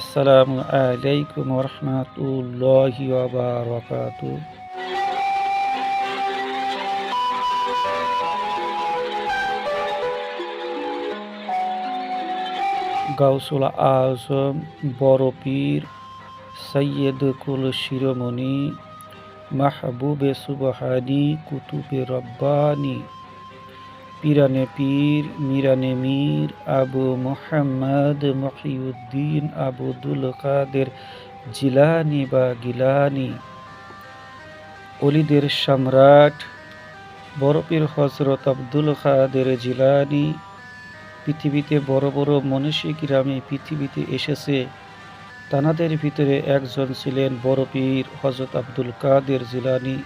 আসসালামু আলাইকুম রহমতুল্লাহি বারাকাতু গাউসুল আজম, বড় পীর সৈয়দ কুল শিরোমণি, মাহবুবে সুবহানি, কুতুবে রব্বানি। পিরানে পীর, মিরানে মীর, আবু মোহাম্মদ মহিউদ্দিন আবুদুল কাদের জিলানি বা গিলানি, অলিদের সম্রাট, বরফের হজরত আব্দুল কাদের জিলানি, পৃথিবীতে বড় বড় মনীষী গ্রামে পৃথিবীতে এসেছে। তানাদের ভিতরে একজন ছিলেন বড় পীর হজরত আব্দুল কাদের জিলানি,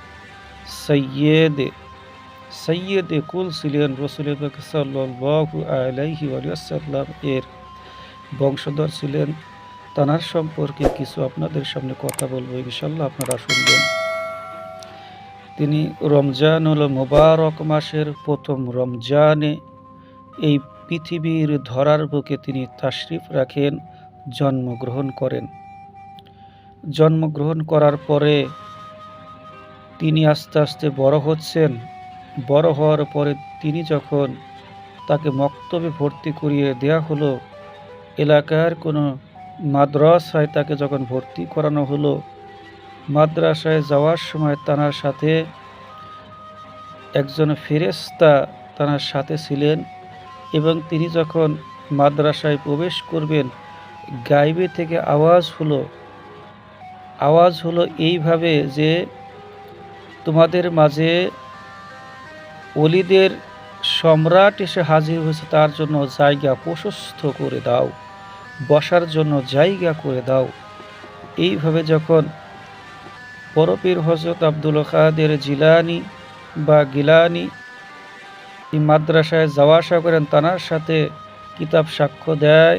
সৈয়দ সৈয়দ কুল ছিলেন রসুল সাল্লু আলাইহি আলিয়াল্লাম এর বংশধর ছিলেন। তানার সম্পর্কে কিছু আপনাদের সামনে কথা বলব ইনশাল্লাহ আপনারা শুনবেন। তিনি রমজান হল মোবারক মাসের প্রথম রমজানে এই পৃথিবীর ধরার বুকে তিনি তাশরিফ রাখেন, জন্মগ্রহণ করেন। জন্মগ্রহণ করার পরে তিনি আস্তে আস্তে বড় হচ্ছেন। বড় হওয়ার পরে তিনি যখন তাকে মক্তবে ভর্তি করিয়ে দেয়া হলো, এলাকার কোনো মাদ্রাসায় তাকে যখন ভর্তি করানো হলো, মাদ্রাসায় যাওয়ার সময় তানার সাথে একজন ফেরেস্তা তানার সাথে ছিলেন এবং তিনি যখন মাদ্রাসায় প্রবেশ করবেন, গাইবে থেকে আওয়াজ হলো আওয়াজ হলো এইভাবে যে তোমাদের মাঝে অলিদের সম্রাট এসে হাজির হয়েছে, তার জন্য জায়গা প্রশস্ত করে দাও, বসার জন্য জায়গা করে দাও। এইভাবে যখন পরপীর হজরত আব্দুল কাদের জিলানি বা গিলানি এই মাদ্রাসায় যাওয়া আসা করেন, তানার সাথে কিতাব সাক্ষ্য দেয়,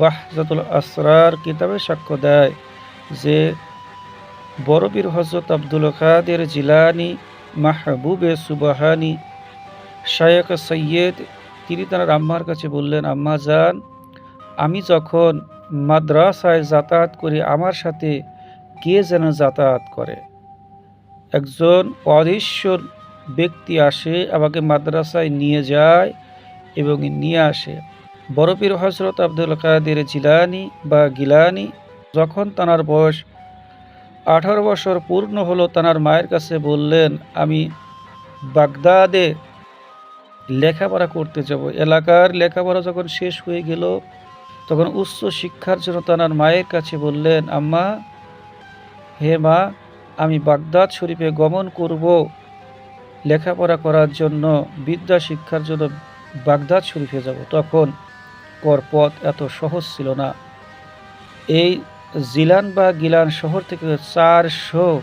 বাহজাতুল আসরার কিতাবে সাক্ষ্য দেয় যে বড়বীর হজরত আব্দুল কাদের জিলানি মাহবুবে সুবাহানি। শায়েক সৈয়দ, তিনি তার আম্মার কাছে বললেন, আম্মা যান আমি যখন মাদ্রাসায় যাতায়াত করি, আমার সাথে কে যেন যাতায়াত করে? একজন অদৃশ্য ব্যক্তি আসে, আমাকে মাদ্রাসায় নিয়ে যায় এবং নিয়ে আসে। বরফির হজরত আব্দুল কাদের জিলানি বা গিলানি, যখন তাঁর বয়স আঠারো বছর পূর্ণ হলো তানার মায়ের কাছে বললেন, আমি বাগদাদে লেখাপড়া করতে যাব। এলাকার লেখাপড়া যখন শেষ হয়ে গেল, তখন উচ্চ শিক্ষার জন্য তানার মায়ের কাছে বললেন, আম্মা, হে মা, আমি বাগদাদ শরীফে গমন করব লেখাপড়া করার জন্য, বিদ্যা শিক্ষার জন্য বাগদাদ শরীফে যাব। তখন কর পথ এত সহজ ছিল না। এই জিলান বা গিলান শহর থেকে চারশো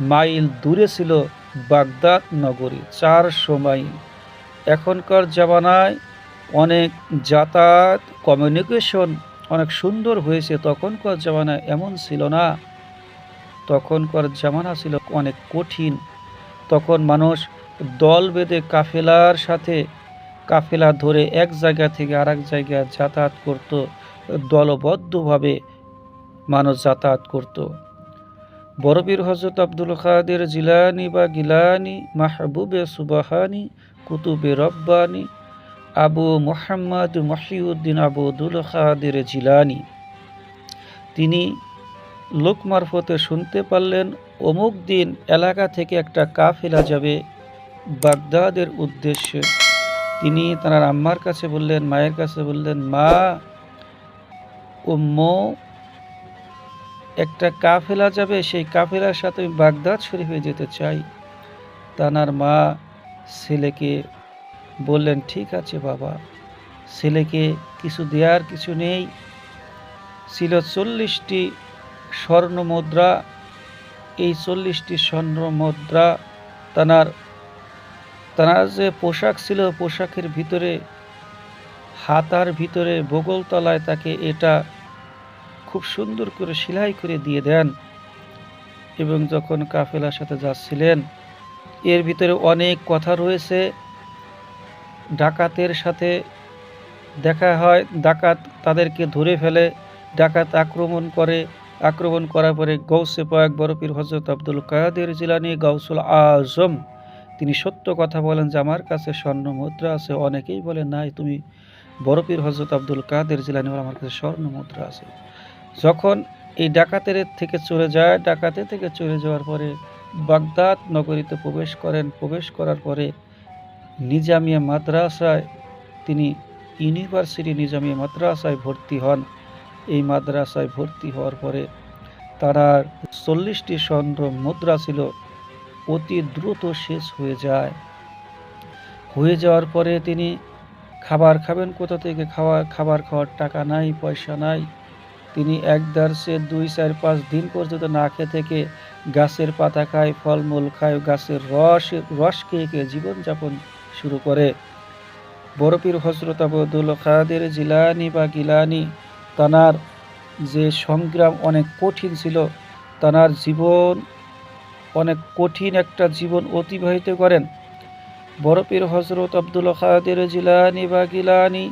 মাইল দূরে ছিল বাগদাদ নগরী, চারশো মাইল। এখনকার জামানায় অনেক যাতায়াত কমিউনিকেশন অনেক সুন্দর হয়েছে। তখনকার জামানায় এমন ছিল না। তখনকার জামানা ছিল অনেক কঠিন। তখন মানুষ দল বেঁধে কাফেলার সাথে কাফেলা ধরে এক জায়গা থেকে আর এক জায়গায় যাতায়াত করত। দলবদ্ধভাবে মানুষ যাতায়াত করত। বরবীর হজরত আব্দুল খাদের জিলানি বা গিলানি, মাহবুবে সুবাহানি, কুতুবে রব্বানি, আবু মোহাম্মদ মহিউদ্দিন আবুদুল খাদের জিলানি। তিনি লোক মারফতে শুনতে পারলেন, অমুক দিন এলাকা থেকে একটা কাফেলা যাবে বাগদাদের উদ্দেশ্যে। তিনি তার আম্মার কাছে বললেন, মায়ের কাছে বললেন, মা ও উম্ম একটা কাফেলা যাবে, সেই কাফেলার সাথে আমি বাগদাদ শরীফে যেতে চাই। তানার মা ছেলেকে বললেন, ঠিক আছে বাবা, ছেলেকে কিছু দেওয়ার কিছু নেই। ছিল চল্লিশটি স্বর্ণ মুদ্রা। এই চল্লিশটি স্বর্ণ মুদ্রা তানার তানার যে পোশাক ছিল, পোশাকের ভিতরে, হাতার ভিতরে, বগলতলায় তাকে এটা খুব সুন্দর করে সেলাই করে দিয়ে দেন। এবং যখন কাফেলার সাথে যাচ্ছিলেন, এর ভিতরে অনেক কথা রয়েছে। ডাকাতের সাথে দেখা হয়, ডাকাত তাদেরকে ধরে ফেলে, ডাকাত আক্রমণ করে। আক্রমণ করার পরে গৌসে পাক বরফির হজরত আব্দুল কাদের জিলানি গাউসুল আজম, তিনি সত্য কথা বলেন যে, আমার কাছে স্বর্ণ মুদ্রা আছে। অনেকেই বলে নাই, তুমি বরফির হজরত আব্দুল কাদের জিলানি আমার কাছে স্বর্ণ মুদ্রা আছে। যখন এই ডাকাতের থেকে চলে যায়, ডাকাতে থেকে চলে যাওয়ার পরে বাগদাদ নগরীতে প্রবেশ করেন। প্রবেশ করার পরে নিজামিয়া মাদ্রাসায় তিনি ইউনিভার্সিটি নিজামিয়া মাদ্রাসায় ভর্তি হন। এই মাদ্রাসায় ভর্তি হওয়ার পরে তার চল্লিশটি স্বর্ণ মুদ্রা ছিল। অতি দ্রুত শেষ হয়ে যায়। হয়ে যাওয়ার পরে তিনি খাবার খাবেন কোথা থেকে? খাওয়া, খাবার খাওয়ার টাকা নাই, পয়সা নাই। তিনি এক দার্সে দুই, চার, পাঁচ দিন পর্যন্ত না খেয়ে থেকে গাছের পাতা খায়, ফলমূল খায় গাছের রস রস খেয়ে খেয়ে জীবনযাপন শুরু করে। বরফির হজরত আবদুল কাদের জিলানি বা গিলানি, তানার যে সংগ্রাম অনেক কঠিন ছিল, তানার জীবন অনেক কঠিন একটা জীবন অতিবাহিত করেন। বরফির হজরত আব্দুল কাদের জিলানি বা গিলানি,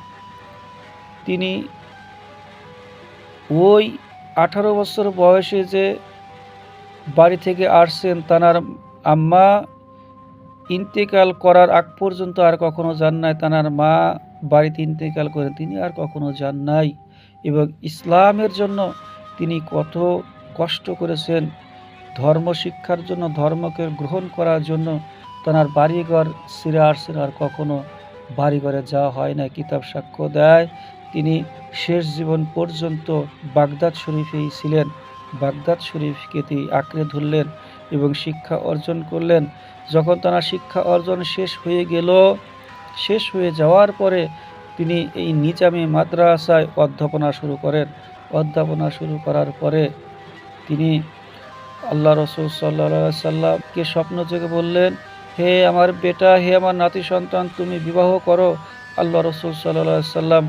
তিনি ওই আঠারো বছর বয়সে যে বাড়ি থেকে আসছেন তানার আম্মা, ইন্তেকাল করার আগ পর্যন্ত আর কখনো যান নাই। তানার মা বাড়িতে ইন্তেকাল করেন, তিনি আর কখনো যান নাই। এবং ইসলামের জন্য তিনি কত কষ্ট করেছেন। ধর্ম শিক্ষার জন্য, ধর্মকে গ্রহণ করার জন্য তার বাড়িঘর সিরে আসছেন আর কখনো বাড়িঘরে যাওয়া হয় না কিতাব সাক্ষ্য দেয় তিনি শেষ জীবন পর্যন্ত বাগদাদ শরীফেই ছিলেন। বাগদাদ শরীফকে তিনি আঁকড়ে ধরলেন এবং শিক্ষা অর্জন করলেন। যখন তার শিক্ষা অর্জন শেষ হয়ে গেল, শেষ হয়ে যাওয়ার পরে তিনি এই নিজামে মাদ্রাসায় অধ্যাপনা শুরু করেন। অধ্যাপনা শুরু করার পরে তিনি আল্লাহ রসুল সাল্লা সাল্লামকে স্বপ্ন থেকে বললেন, হে আমার বেটা, হে আমার নাতি সন্তান, তুমি বিবাহ করো। আল্লাহ রসুল সাল্লা সাল্লাম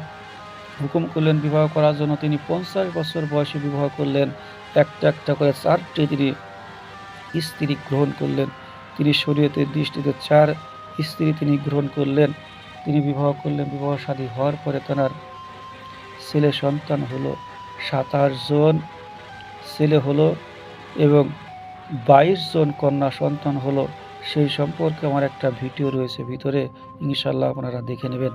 হুকুম করলেন, বিবাহ করার জন্য তিনি পঞ্চাশ বছর বয়সে বিবাহ করলেন। একটা একটা করে চারটি তিনি স্ত্রী গ্রহণ করলেন। তিনি শরীয়তের দৃষ্টিতে চার স্ত্রী তিনি গ্রহণ করলেন। তিনি বিবাহ করলেন। বিবাহ শাদী হওয়ার পরে তার ছেলে সন্তান হলো সাতাশ জন ছেলে হলো এবং বাইশ জন কন্যা সন্তান হলো। সেই সম্পর্কে আমার একটা ভিডিও রয়েছে, ভিতরে ইনশাল্লাহ আপনারা দেখে নেবেন।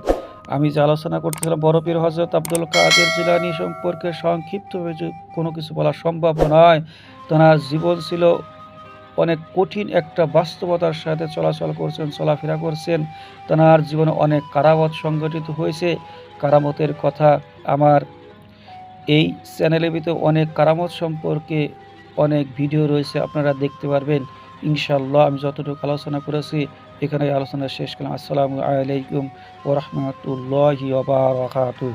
আমি যে আলোচনা করতেছিলাম বরফের হজরত আব্দুল কাদের জিলানি সম্পর্কে সংক্ষিপ্তভাবে কোনো কিছু বলা সম্ভব নয়। তার জীবন ছিল অনেক কঠিন, একটা বাস্তবতার সাথে চলাচল করছেন, চলাফেরা করছেন। তার জীবনে অনেক কারামত সংগঠিত হয়েছে। কারামতের কথা আমার এই চ্যানেলের ভিতরে অনেক কারামত সম্পর্কে অনেক ভিডিও রয়েছে, আপনারা দেখতে পারবেন। ইনশাল্লাহ আমি যতটুকু আলোচনা করেছি এখানে আলোচনা শেষ করলাম। আসসালামু আলাইকুম ওরহমতুল্লাহ ওবরাকাতুহ